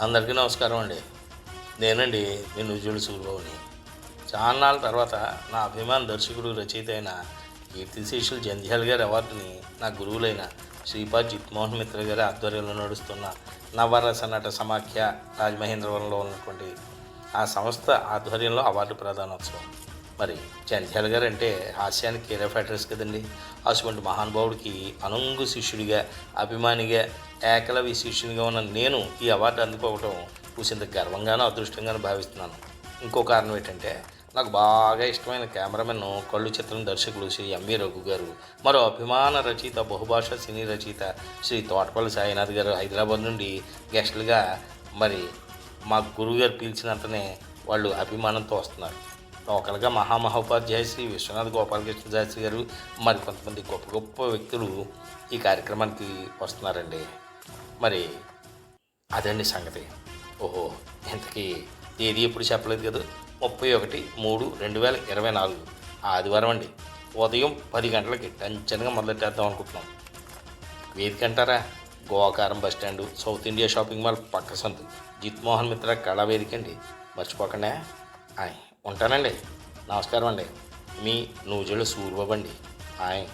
అందరికీ నమస్కారం అండి. నేనండి మీ నుజుడు సూర్యబాబుని చాలా నాళ్ళ తర్వాత నా అభిమాన దర్శకుడు రచయిత అయిన కీర్తిశేషులు జంధ్యాల గారి అవార్డుని నా గురువులైన శ్రీపాద్ జిత్మోహన్ మిత్ర గారి ఆధ్వర్యంలో నడుస్తున్న నవరస నట సమాఖ్య రాజమహేంద్రవరంలో ఉన్నటువంటి ఆ సంస్థ ఆధ్వర్యంలో అవార్డు ప్రధానోత్సవం మరి జంధ్యాల గారు అంటే హాస్యానికి కేర్ ఆఫ్ అడ్రస్ కదండి. అటువంటి మహానుభావుడికి అనుంగు శిష్యుడిగా అభిమానిగా ఏకలవి శిష్యునిగా ఉన్న నేను ఈ అవార్డు అందుకోవడం కూసింత గర్వంగానూ అదృష్టంగానూ భావిస్తున్నాను. ఇంకో కారణం ఏంటంటే నాకు బాగా ఇష్టమైన కెమెరామెన్ కళ్ళు చిత్రం దర్శకులు శ్రీ ఎంవి రఘు గారు మరో అభిమాన రచయిత బహుభాషా సినీ రచయిత శ్రీ తోటపల్లి సాయినాథ్ గారు హైదరాబాద్ నుండి గెస్టులుగా మరి మా గురువు గారు పిలిచినంతనే వాళ్ళు అభిమానంతో వస్తున్నారు. లోకల్గా మహామహోపాధ్యాయ శ్రీ విశ్వనాథ్ గోపాలకృష్ణ శాస్త్రి గారు మరి కొంతమంది గొప్ప గొప్ప వ్యక్తులు ఈ కార్యక్రమానికి వస్తున్నారండి. మరి అదండి సంగతి. ఓహో ఇంతకీ తేదీ ఎప్పుడు చెప్పలేదు కదా? ముప్పై ఒకటి మూడు రెండు వేల ఇరవై నాలుగు. ఆదివారం అండి. ఉదయం పది గంటలకి టెన్షన్గా మొదలెట్టేద్దాం అనుకుంటున్నాం. వేదిక అంటారా? Gokaram bus stand South India shopping mall పక్క సంతు జిత్మోహన్ మిత్ర కళా వేదిక అండి. మర్చిపోకండి. ఆయ్ ఉంటానండి. నమస్కారం అండి. మీ నూజుల సూర్యబాబు అండి. ఆయ్.